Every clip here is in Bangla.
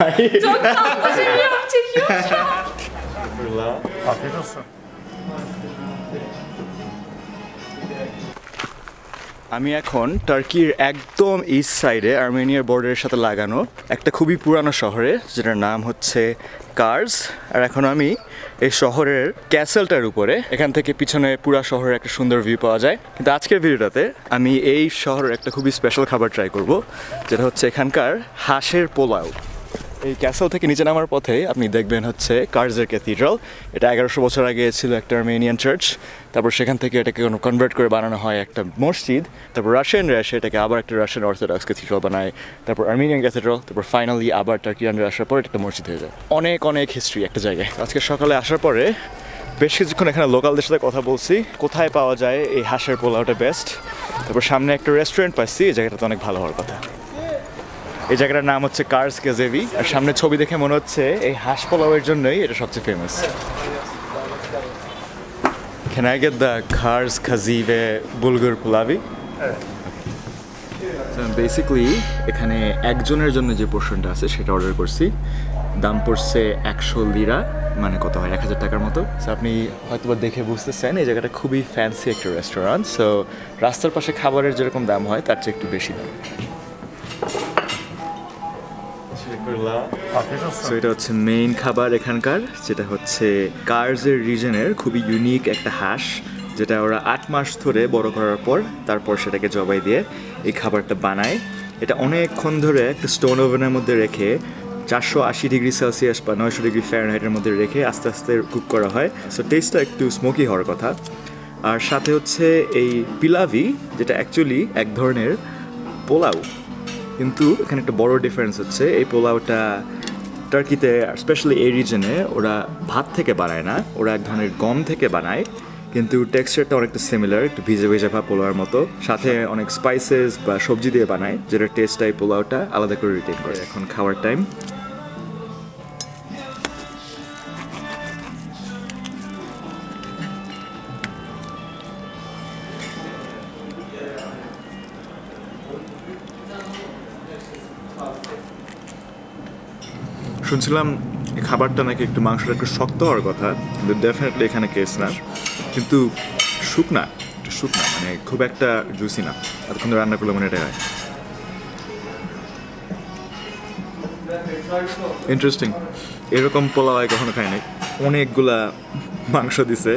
Çok tatlı şu an. Afiyet olsun. আমি এখন টার্কির একদম ইস্ট সাইডে আর্মেনিয়ার বর্ডারের সাথে লাগানো একটা খুবই পুরানো শহরে, যেটার নাম হচ্ছে কার্স আর এখন আমি এই শহরের ক্যাসেলটার উপরে, এখান থেকে পিছনে পুরা শহরের একটা সুন্দর ভিউ পাওয়া যায় কিন্তু আজকের ভিডিওটাতে আমি এই শহরের একটা খুবই স্পেশাল খাবার ট্রাই করব, যেটা হচ্ছে এখানকার হাঁসের পোলাও এই ক্যাসেল থেকে নিচে নামার পথে আপনি দেখবেন হচ্ছে কার্জের ক্যাথিড্রাল এটা এগারোশো বছর আগে ছিল একটা আর্মেনিয়ান চার্চ তারপর সেখান থেকে এটাকে কোনো কনভার্ট করে বানানো হয় একটা মসজিদ। তারপর রাশিয়ানরা এসে এটাকে আবার একটা রাশিয়ান অর্থোডক্স ক্যাথিড্রাল বানায়। তারপর আর্মেনিয়ান ক্যাথিড্রাল তারপর ফাইনালি আবার টার্কিয়ানরা আসার পর এটা একটা মসজিদ হয়ে যায়। অনেক অনেক হিস্ট্রি একটা জায়গায়। আজকে সকালে আসার পরে বেশ কিছুক্ষণ এখানে লোকালদের সাথে কথা বলছি। কোথায় পাওয়া যায় এই হাঁসের পোলাওটা বেস্ট তারপর সামনে একটা রেস্টুরেন্ট পাচ্ছি এই জায়গাটা তো অনেক ভালো হওয়ার কথা। এই জায়গাটার নাম হচ্ছে কার্স কেজেভি। আর সামনে ছবি দেখে মনে হচ্ছে এই হাঁস পোলাওয়ের জন্যই এটা সবচেয়ে famous Can I get the Kars Kazive Bulgur Pulavi? Basically এখানে একজনের জন্য যে পোর্শনটা আছে, সেটা অর্ডার করছি। দাম পড়ছে একশো লিরা মানে কত হয়? এক হাজার টাকার মতো। সো আপনি হয়তো বা দেখে বুঝতেছেন, এই জায়গাটা খুবই ফ্যান্সি একটা রেস্টুরেন্ট সো রাস্তার পাশে খাবারের যেরকম দাম হয়, তার চেয়ে একটু বেশি দাম. সো এটা হচ্ছে মেইন খাবার এখানকার, যেটা হচ্ছে কার্জের রিজনের খুবই ইউনিক একটা হাঁস যেটা ওরা আট মাস ধরে বড় করার পর তারপর সেটাকে জবাই দিয়ে এই খাবারটা বানায়। এটা অনেকক্ষণ ধরে একটা স্টোন ওভেনের মধ্যে রেখে চারশো আশি ডিগ্রি সেলসিয়াস বা নয়শো ডিগ্রি ফ্যারেনহাইটের মধ্যে রেখে আস্তে আস্তে কুক করা হয়। সো টেস্টটা একটু স্মোকি হওয়ার কথা। আর সাথে হচ্ছে এই পিলাভি যেটা অ্যাকচুয়ালি এক ধরনের পোলাও। কিন্তু এখানে একটা বড় ডিফারেন্স হচ্ছে। এই পোলাওটা টার্কিতে স্পেশালি এই রিজনে ওরা ভাত থেকে বানায় না। ওরা এক ধরনের গম থেকে বানায়, কিন্তু টেক্সচারটা অনেকটা সিমিলার একটু ভিজে ভিজে ভাব পোলাওয়ার মতো। সাথে অনেক স্পাইসেস বা সবজি দিয়ে বানায়, যেটা টেস্টটা এই পোলাওটা আলাদা করে রিটেন করে এখন খাওয়ার টাইম শুনছিলাম খাবারটা নাকি একটু মাংসটা একটু শক্ত হওয়ার কথা, কিন্তু ডেফিনেটলি এখানে কেস না। কিন্তু শুকনা, একটু শুকনা মানে খুব একটা জুসি না। এতক্ষণ রান্না করলে মনে এটা হয় ইন্টারেস্টিং এরকম পোলাও কখনো খাই নাই অনেকগুলা মাংস দিছে।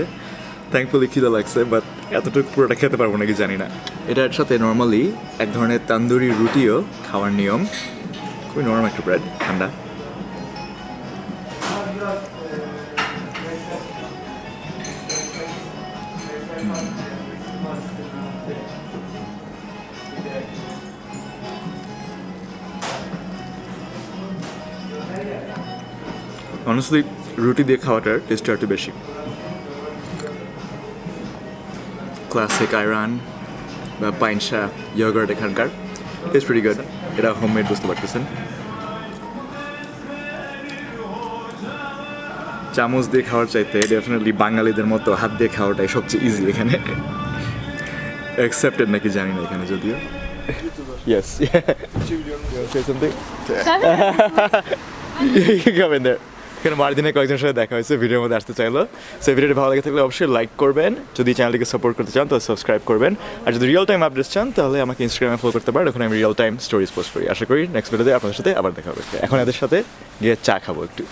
থ্যাঙ্কফুলি খিদে লাগছে বাট এতটুকু পুরোটা খেতে পারব নাকি জানি না। এটার সাথে নর্মালি এক ধরনের তান্দুরি রুটিও খাওয়ার নিয়ম। খুবই নরম একটা ব্রেড ঠান্ডা। অনেস্টলি রুটি দিয়ে খাওয়াটার টেস্টটা একটু বেশি। ক্লাসিক আয়রান বা পাইনসা ইয়োগার্ট এখানকার। ইটস ভেরি গুড এটা হোমমেড বুঝতে পারতেছেন। চামচ দিয়ে খাওয়ার চাইতে ডেফিনেটলি বাঙালিদের মতো হাত দিয়ে খাওয়াটাই সবচেয়ে ইজি এখানে। অ্যাকসেপ্টেড নাকি জানি না এখানে যদিও। Yes say something? Come in there. এখানে মার্দিনে কয়েকজনের সাথে দেখা হয়েছে ভিডিওর মধ্যে আসতে চাইলো। সেই ভিডিওটি ভালো লাগে থাকলে অবশ্যই লাইক করবেন। যদি চ্যানেলটিকে সাপোর্ট করতে চান তাহলে সাবস্ক্রাইব করবেন। আর যদি রিয়েল টাইম আপডেটস চান তাহলে আমাকে ইনস্টাগ্রামে ফলো করতে পারেন। ওখানে আমি রিয়েল টাইম স্টোরিজ পোস্ট করি। আশা করি নেক্সট ভিডিওতে আপনাদের সাথে আবার দেখা হবে। এখন এদের সাথে গিয়ে চা খাব একটু.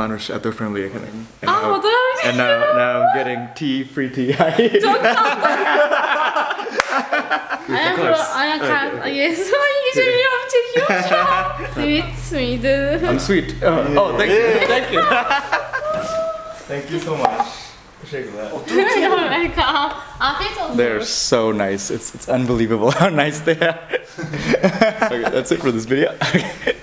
মানুষ এত ফ্রেন্ডলি এখানে। Da And now, now I'm getting tea, free tea. çok tatlı. Ayak ayak Yes. Ay seviyorum çekiyor şu an. Sweet miydi? I'm sweet. Oh, oh thank you. Thank you. thank you so much. Teşekkürler. Welcome. Afiyet olsun. They're so nice. It's it's unbelievable how nice they are. okay, that's it for this video.